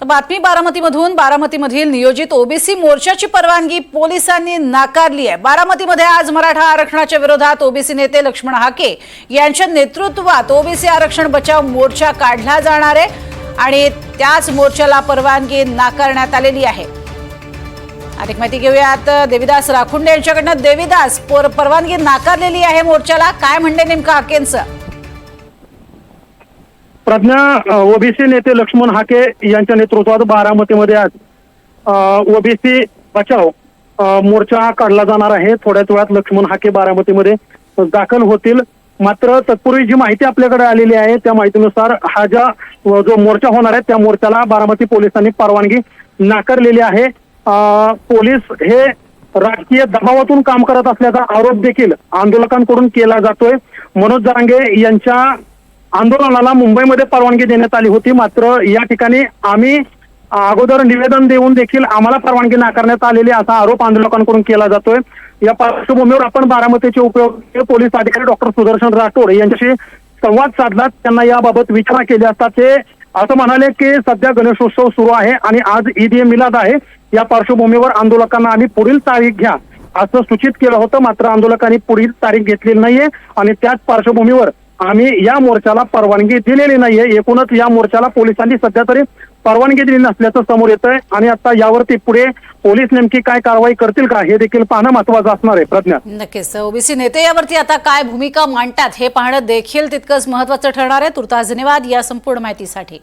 तर बातमी बारामतीमधून. बारामतीमधील नियोजित ओबीसी मोर्चाची परवानगी पोलिसांनी नाकारली आहे. बारामतीमध्ये आज मराठा आरक्षणाच्या विरोधात ओबीसी नेते लक्ष्मण हाके यांच्या नेतृत्वात ओबीसी आरक्षण बचाव मोर्चा काढला जाणार आहे आणि त्याच मोर्चाला परवानगी नाकारण्यात आलेली आहे. अधिक माहिती घेऊयात. देविदास राखुंडे यांच्याकडनं देविदास पर- परवानगी नाकारलेली आहे मोर्चाला. काय म्हणणे नेमकं हाकेंचं? प्रज्ञा ओबीसी नेते लक्ष्मण हाके यांच्या नेतृत्वात बारामतीमध्ये आज ओबीसी बचाव मोर्चा काढला जाणार आहे. थोड्याच वेळात लक्ष्मण हाके बारामतीमध्ये दाखल होतील. मात्र तत्पूर्वी जी माहिती आपल्याकडे आलेली आहे त्या माहितीनुसार हा ज्या जो मोर्चा होणार आहे त्या मोर्चाला बारामती पोलिसांनी परवानगी नाकारलेली आहे. पोलीस हे राजकीय दबावातून काम करत असल्याचा आरोप देखील आंदोलकांकडून केला जातोय. मनोज जरांगे यांच्या आंदोलनाला मुंबईमध्ये परवानगी देण्यात आली होती. मात्र या ठिकाणी आम्ही अगोदर निवेदन देऊन देखील आम्हाला परवानगी नाकारण्यात आलेली असा आरोप आंदोलकांकडून केला जातोय. या पार्श्वभूमीवर आपण बारामतीचे उपयोग पोलीस अधिकारी डॉक्टर सुदर्शन राठोड यांच्याशी संवाद साधला. त्यांना याबाबत विचारणा केली असता ते असं म्हणाले की सध्या गणेशोत्सव सुरू आहे आणि आज ईद ए मिलाद आहे. या पार्श्वभूमीवर आंदोलकांना आम्ही पुढील तारीख घ्या असं सूचित केलं होतं. मात्र आंदोलकांनी पुढील तारीख घेतलेली नाहीये आणि त्याच पार्श्वभूमीवर आम्ही या मोर्चाला परवानगी दिलेली नाहीये. एकूणच या मोर्चाला पोलिसांनी सध्या तरी परवानगी दिली नसल्याचं समोर येत आहे आणि आता यावरती पुढे पोलीस नेमकी काय कारवाई करतील का हे देखील पाहणं महत्वाचं असणार आहे. प्रज्ञा. नक्कीच. ओबीसी नेते यावरती आता काय भूमिका मांडतात हे पाहणं देखील तितकंच महत्वाचं ठरणार आहे. तुर्तास धन्यवाद या संपूर्ण माहितीसाठी.